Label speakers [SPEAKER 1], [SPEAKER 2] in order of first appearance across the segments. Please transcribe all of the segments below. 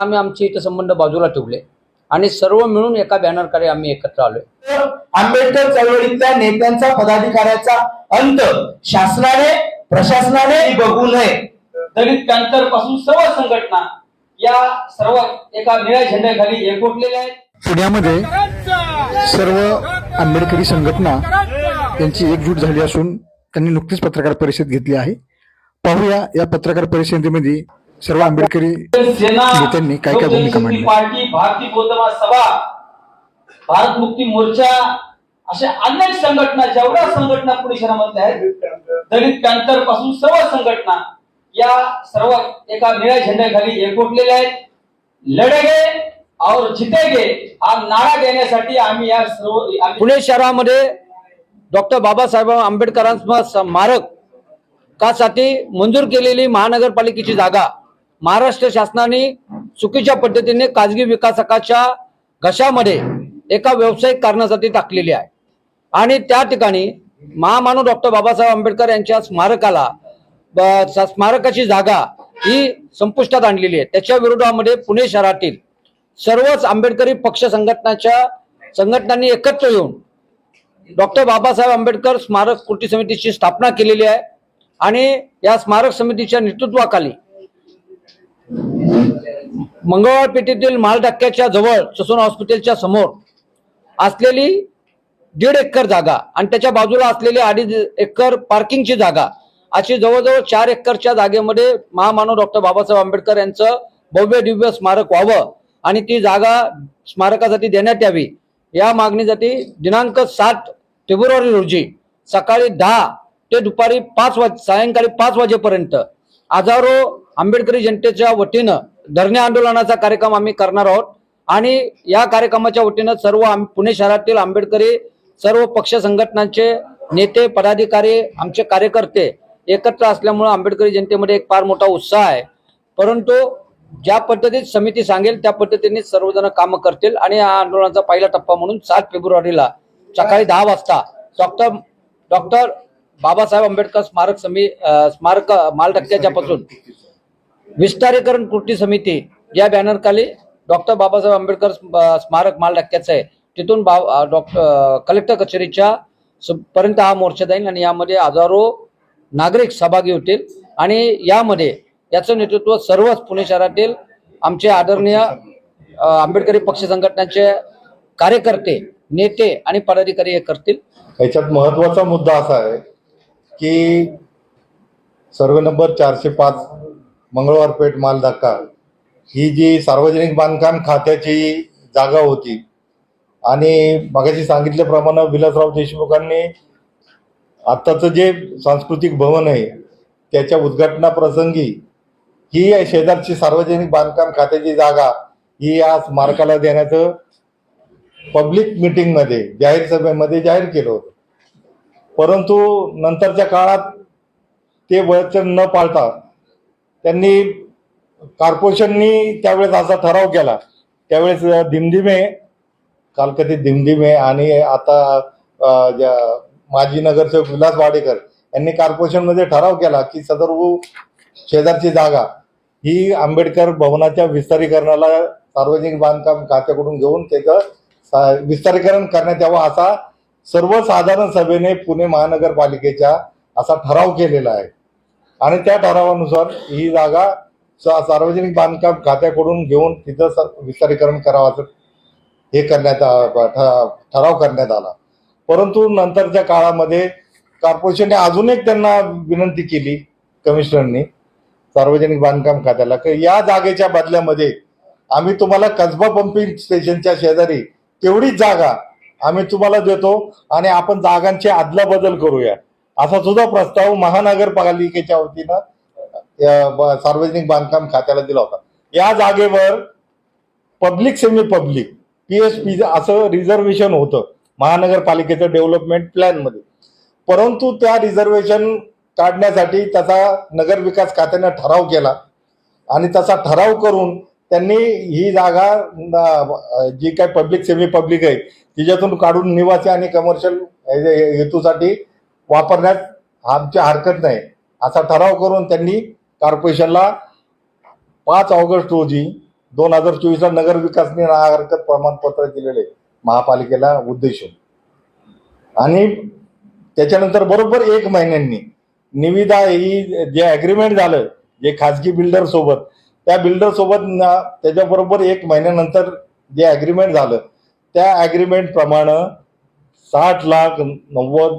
[SPEAKER 1] आम्ही आमचे इथं संबंध बाजूला ठेवले. आणि सर्व मिळून एका बॅनरकडे आम्ही एकत्र आलोय.
[SPEAKER 2] आंबेडकर चळवळीतल्या नेत्यांचा पदाधिकाऱ्याचा अंत शासनाने प्रशासनाने बघू नये.
[SPEAKER 3] दलित पॅंथरपासून सर्व संघटना या सर्व एका निळ्या झेंड्याखाली एकवटलेल्या आहेत.
[SPEAKER 4] पुण्यामध्ये सर्व आंबेडकरी संघटना यांची एकजूट झाली असून त्यांनी नुकतीच पत्रकार परिषद घेतली आहे. पाहूया या पत्रकार परिषदेमध्ये सर्व आंबेडकरी
[SPEAKER 3] सेना
[SPEAKER 4] नेत्यांनी काय काय भूमिका मांडली?
[SPEAKER 3] पार्टी भारतीय बौद्धमा सभा भारत मुक्ती मोर्चा अशा अनेक संघटना जेवढ्या संघटना पुणे शहरामधल्या आहेत दलित पॅंथरपासून सर्व संघटना या सर्व एका निळ्या झेंड्याखाली एकवटलेल्या आहेत लढेगे और जितेगे हा नारा देण्यासाठी आम्ही या सर्व आम्ही-
[SPEAKER 1] पुणे शहरामध्ये डॉक्टर बाबासाहेब आंबेडकरांचा स्मारकासाठी मंजूर केलेली महानगरपालिकेची जागा महाराष्ट्र शासनाने चुकीच्या पद्धतीने खाजगी विकासकाच्या घशामध्ये एका व्यावसायिक कारणासाठी टाकलेली आहे. आणि त्या ठिकाणी महामानव डॉक्टर बाबासाहेब आंबेडकर यांच्या स्मारकाला ब- स्मारकाची जागा ही संपुष्टात आणलेली आहे. त्याच्या विरोधामध्ये पुणे शहरातील सर्वच आंबेडकरी पक्ष संघटनाच्या संघटनांनी एकत्र येऊन डॉक्टर बाबासाहेब आंबेडकर स्मारक कृती समितीची स्थापना केलेली आहे. आणि या स्मारक समितीच्या नेतृत्वाखाली मंगळवार पेठेतील माल डक्क्याच्या जवळ ससून हॉस्पिटलच्या समोर असलेली दीड एकर जागा आणि त्याच्या बाजूला असलेली अडीच एकर पार्किंगची जागा अशी जवळजवळ चार एकरच्या जागेमध्ये महामानव डॉक्टर बाबासाहेब आंबेडकर यांचं भव्य दिव्य स्मारक व्हावं आणि ती जागा स्मारकासाठी देण्यात यावी. या मागणीसाठी दिनांक सात फेब्रुवारी रोजी सकाळी दहा ते दुपारी पाच वाज सायंकाळी पाच वाजेपर्यंत हजारो आंबेडकरी जनतेच्या वतीनं धरणे आंदोलनाचा कार्यक्रम आम्ही करणार आहोत. आणि या कार्यक्रमाच्या वतीनं सर्व पुणे शहरातील आंबेडकरी सर्व पक्ष संघटनांचे नेते पदाधिकारी आमचे कार्यकर्ते एकत्र असल्यामुळे आंबेडकरी जनतेमध्ये एक फार मोठा उत्साह आहे. परंतु ज्या पद्धतीत समिती सांगेल त्या पद्धतीने सर्वजण कामं करतील आणि या आंदोलनाचा पहिला टप्पा म्हणून सात फेब्रुवारीला सकाळी दहा वाजता डॉक्टर डॉक्टर बाबासाहेब आंबेडकर स्मारक समी स्मारक माल टक्क्याच्या पासून. विस्तारीकरण कृती समिती. या बॅनरखाली डॉक्टर बाबासाहेब आंबेडकर स्म- स्मारक माल टक्क्याचं आहे. तिथून बा डॉक्टर कलेक्टर कचेरीच्या पर्यंत हा मोर्चा जाईल आणि यामध्ये हजारो नागरिक सहभागी होतील. आणि यामध्ये याचं नेतृत्व सर्वच पुणे शहरातील आमचे आदरणीय आंबेडकरी पक्ष संघटनाचे कार्यकर्ते नेते आणि पदाधिकारी हे करतील.
[SPEAKER 5] याच्यात महत्त्वाचा मुद्दा असा आहे की सर्व नंबर चारशे पाच मंगळवार पेठ माल धक्का. ही जी सार्वजनिक बांधकाम खात्याची जागा होती आणि मगाशी सांगितल्याप्रमाणे विलासराव देशमुखांनी आत्ताचं जे सांस्कृतिक भवन आहे त्याच्या उद्घाटनाप्रसंगी ही शेजारची सार्वजनिक बांधकाम खात्याची जागा ही या स्मारकाला देण्याचं पब्लिक मीटिंगमध्ये जाहीर सभेमध्ये जाहीर केलं होतं. परंतु नंतरच्या काळात ते वचन न पाळता त्यांनी कॉर्पोरेशननी त्यावेळेस असा ठराव केला. त्यावेळेस दिमधिमे कालकथित दिमधिमे आणि आता माजी नगरसेवक विलास वाडेकर यांनी कॉर्पोरेशनमध्ये ठराव केला की सदर शेजारची जागा ही आंबेडकर भवनाच्या विस्तारीकरणाला सार्वजनिक बांधकाम खात्याकडून घेऊन त्याचं सा- विस्तारीकरण करण्यात यावं असा सर्वसाधारण सभेने पुणे महानगरपालिकेच्या असा ठराव केलेला आहे. आणि त्या ठरावानुसार ही जागा सार्वजनिक बांधकाम खात्याकडून घेऊन तिथं स- विस्तारीकरण करावं असं हे करण्यात आ- ठ- ठराव करण्यात आला. परंतु नंतरच्या काळामध्ये कॉर्पोरेशनने अजून एक त्यांना विनंती केली कमिशनरनी सार्वजनिक बांधकाम खात्याला की या जागेच्या बदल्यामध्ये आम्ही तुम्हाला कसबा पंपिंग स्टेशनच्या शेजारी तेवढीच जागा आम्ही तुम्हाला देतो आणि आपण जागांची अदलाबदल करूया. असा सुद्धा प्रस्ताव महानगरपालिकेच्या वतीनं सार्वजनिक बांधकाम खात्याला दिला होता. या जागेवर पब्लिक सेमी पब्लिक पीएसपी असं रिझर्वेशन होतं महानगरपालिकेचं डेव्हलपमेंट प्लॅनमध्ये परंतु त्या रिझर्वेशन काढण्यासाठी त्याचा नगर विकास खात्याने ठराव केला आणि तसा ठराव करून त्यांनी ही जागा जी काय पब्लिक सेमी पब्लिक आहे तिच्यातून काढून निवासी आणि कमर्शियल हेतूसाठी वापरण्यात आमची हरकत नाही. असा ठराव करून त्यांनी कॉर्पोरेशनला पाच ऑगस्ट रोजी दोन हजार चोवीसला नगर विकास हरकत प्रमाणपत्र दिलेले महापालिकेला उद्देशून. आणि त्याच्यानंतर बरोबर एक महिन्यांनी निविदा ही जे अग्रीमेंट झालं जे खाजगी बिल्डर सोबत त्या बिल्डर सोबत ना त्याच्याबरोबर एक महिन्यानंतर जे अग्रीमेंट झालं त्या ॲग्रीमेंटप्रमाणे साठ लाख नव्वद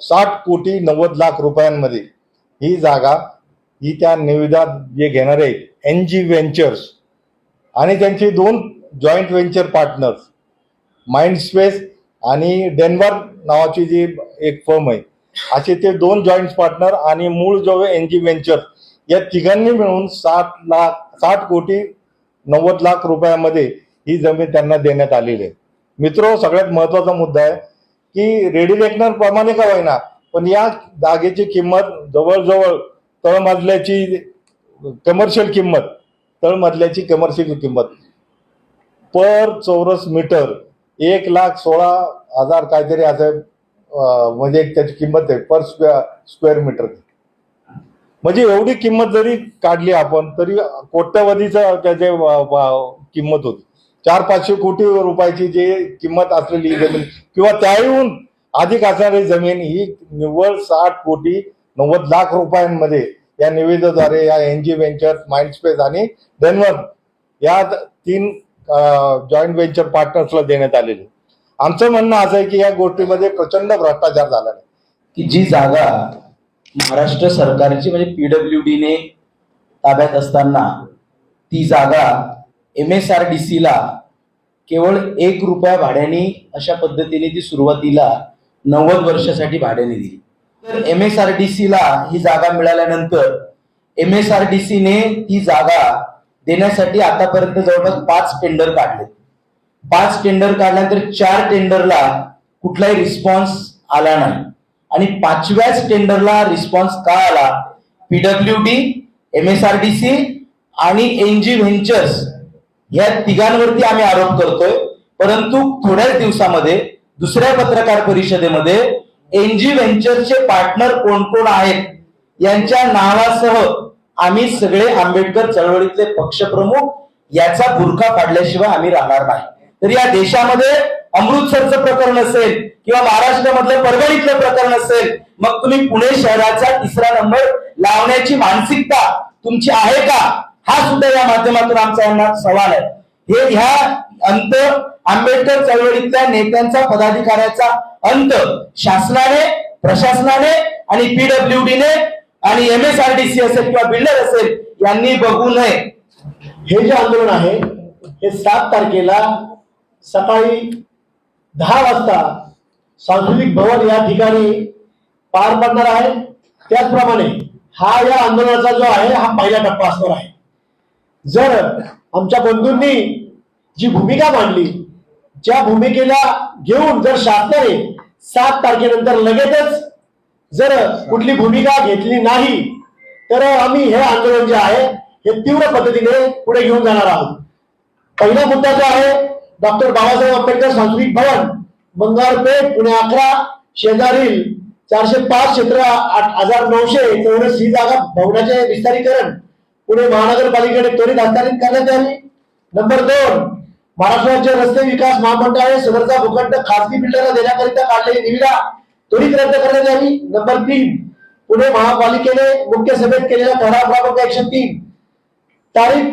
[SPEAKER 5] साठ कोटी नव्वद लाख रुपयांमध्ये ही जागा ही त्या निविदा जे घेणारे आहेत एन जी व्हेंचर्स आणि त्यांचे दोन joint venture partners mind space आणि डेनमार्क नावाची जी एक फर्म आहे असे ते दोन जॉईंट पार्टनर आणि मूळ जो एन जी व्हेंचर्स या तिघांनी मिळून साठ लाख साठ कोटी नव्वद लाख रुपयामध्ये ही जमीन त्यांना देण्यात आलेली आहे. मित्र सगळ्यात महत्त्वाचा मुद्दा आहे की रेडी लेखणार प्रमाणे का होईना पण या जागेची किंमत जवळजवळ तळमजल्याची कमर्शियल किंमत तळमजल्याची कमर्शियल किंमत. पर चौरस मीटर एक लाख सोळा हजार काहीतरी असं म्हणजे त्याची किंमत आहे पर स्क्वेअर स्क्वेअर मीटर. म्हणजे एवढी किंमत जरी काढली आपण तरी कोट्यवधीचं त्याचे किंमत होती. चार पाचशे कोटी रुपयाची जी किंमत असलेली जमीन किंवा त्याहून अधिक असणारी जमीन ही निव्वळ साठ कोटी नव्वद लाख रुपयांमध्ये या निविदाद्वारे या एन जी माइंड माइंडस्पेस आणि डेनवर या तीन जॉईंट व्हेंचर पार्टनर्सला देण्यात आलेले. आमचं म्हणणं असं आहे की या गोष्टीमध्ये प्रचंड भ्रष्टाचार झाला नाही.
[SPEAKER 2] की जी जागा महाराष्ट्र सरकारची म्हणजे पीडब्ल्यू ने ताब्यात असताना ती जागा एम एस आर डी सीला केवळ एक रुपया भाड्याने अशा पद्धतीने ती सुरुवातीला नव्वद वर्षासाठी भाड्याने दिली. तर एम एस आर डी सीला ही जागा मिळाल्यानंतर एम एस आर डी सीने ती जागा देण्यासाठी आतापर्यंत जवळपास पाच टेंडर काढले पाच टेंडर काढल्यानंतर चार टेंडरला कुठलाही रिस्पॉन्स आला नाही. आणि पाचव्याच टेंडरला रिस्पॉन्स का आला? PW D M S R D C आणि एन जी व्हेंचर्स या तिघांवरती आम्ही आरोप करतोय. परंतु थोड्याच दिवसामध्ये दुसऱ्या पत्रकार परिषदेमध्ये एन जी व्हेंचरचे पार्टनर कोण कोण आहेत यांच्या नावासह आम्ही सगळे आंबेडकर चळवळीतले पक्षप्रमुख याचा बुरखा पाडल्याशिवाय आम्ही राहणार नाही. तर या देशामध्ये अमृतसरचं प्रकरण असेल किंवा महाराष्ट्रामधलं परभणीतलं प्रकरण असेल मग तुम्ही पुणे शहराचा तिसरा नंबर लावण्याची मानसिकता तुमची आहे का? हा सुद्धा या माध्यमातून आमचा यांना सवाल आहे. हे ह्या अंत आंबेडकर चळवळीतल्या नेत्यांचा पदाधिकाऱ्याचा अंत शासनाने प्रशासनाने आणि पीडब्ल्यू डीने आणि M S R D C असेल किंवा बिल्डर असेल यांनी बघू नये.
[SPEAKER 6] हे जे आंदोलन आहे हे सात तारखेला सकाळी दहा वाजता सांस्कृतिक भवन या ठिकाणी पार पडणार आहे. त्याचप्रमाणे हा या आंदोलनाचा जो आहे हा पहिला टप्पा असणार आहे. जर आमच्या बंधूंनी जी भूमिका मांडली ज्या भूमिकेला घेऊन जर शासनाने सात तारखेनंतर लगेचच जर कुठली भूमिका घेतली नाही तर आम्ही हे आंदोलन जे आहे हे तीव्र पद्धतीने पुढे घेऊन जाणार आहोत. पहिला मुद्दा जो आहे डॉक्टर बाबासाहेब आंबेडकर सांस्कृतिक भवन मंगारपेठ पुणे अकरा शेजारील चारशे पाच क्षेत्र आठ हजार नऊशे चौरस ही जागा भवनाचे विस्तारीकरण पुणे महानगरपालिकेकडे त्वरित हस्तांतरित करण्यात आली नंबर दोन महाराष्ट्र राज्य रस्ते विकास महामंडळाने सदरचा भूखंड खासगी बिल्डरला देण्याकरिता काढलेली निविदा त्वरित रद्द करण्यात आली नंबर तीन पुणे महापालिकेने मुख्य सभेत केलेला ठराव क्रमांक एकशे तीन तारीख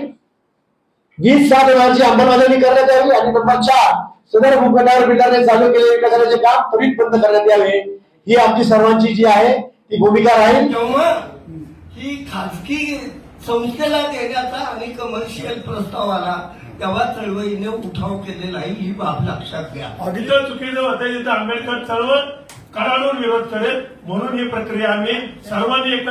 [SPEAKER 6] वीस सात हजारची अंमलबजावणी करण्यात यावी आणि नंबर चार सदर भूखंडावर बिल्डरने चालू केलेले विकासाचे काम त्वरित बंद करण्यात यावे. ही आमची सर्वांची जी आहे ती भूमिका राहील.
[SPEAKER 7] जेव्हा ही खाजगी संस्थेला देण्याचा आणि कमर्शियल प्रस्ताव आला तेव्हा चळवळीने उठाव केलेला आहे ही बाब लक्षात घ्या.
[SPEAKER 8] ऑडिटर चुकीचं होतं तिथं आंबेडकर चळवळ कडाडून विरोध करेल म्हणून ही प्रक्रिया आम्ही सर्वांनी